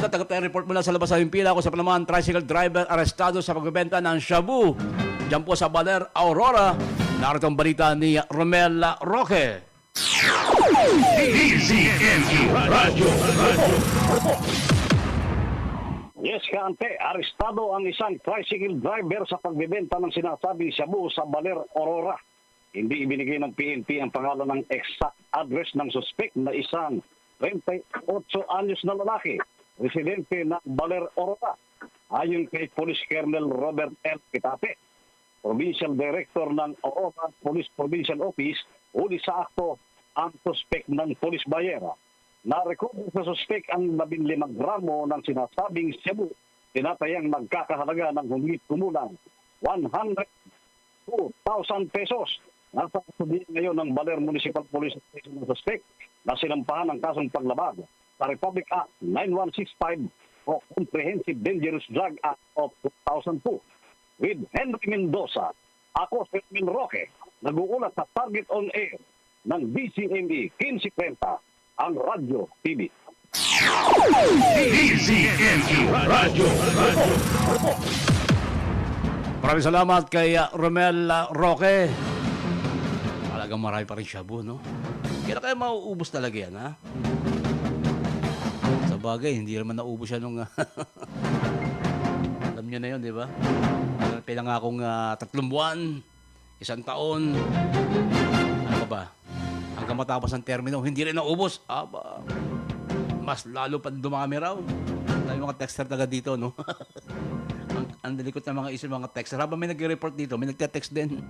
Ito, tagap tayo report mula sa labas sa pila ko sa panaman, tricycle driver arestado sa pagbebenta ng shabu. Diyan po sa Baler, Aurora. Narito ang balita ni Romel Roque. Yes, kaante, arestado ang isang tricycle driver sa pagbebenta ng sinasabing shabu sa Baler, Aurora. Hindi ibinigay ng PNP ang pangalan ng exact address ng suspect na isang 28 anyos na lalaki, residente ng Baler, Aurora. Ayon kay Police Colonel Robert L. Kitate, Provincial Director ng Aurora Police Provincial Office, uli sa akto ang suspect ng Police Bayera. Na-recover sa suspect ang 15 gramo ng sinasabing Cebu, tinatayang nagkakahalaga ng humit kumulang 102,000 pesos. Nasa kasudian ngayon ng Baler Municipal Police Station ng suspect na sinampahan ng kasong paglabag sa Republic Act 9165 o Comprehensive Dangerous Drug Act of 2002 with Henry Mendoza. Ako si Min Roque, nag-uulat sa Target on Air ng DCME 1530 ang Radyo TV. Maraming salamat kay uh, Romel uh, Roque. Talagang marami pa rin shabu, no? Kaya kaya mauubos talaga yan, ha? Bagay, hindi naman naubos siya nung... alam niyo na yun, di ba? Pinangakong uh, tatlong buwan, isang taon, ano ba? Hanggang matapos ang termino, hindi rin naubos. Aba, mas lalo pa dumami raw. Dahil mga texter taga dito, no? ang, ang dalikot ng mga isip mga texter. Habang may nag-report dito, may nagte-text din.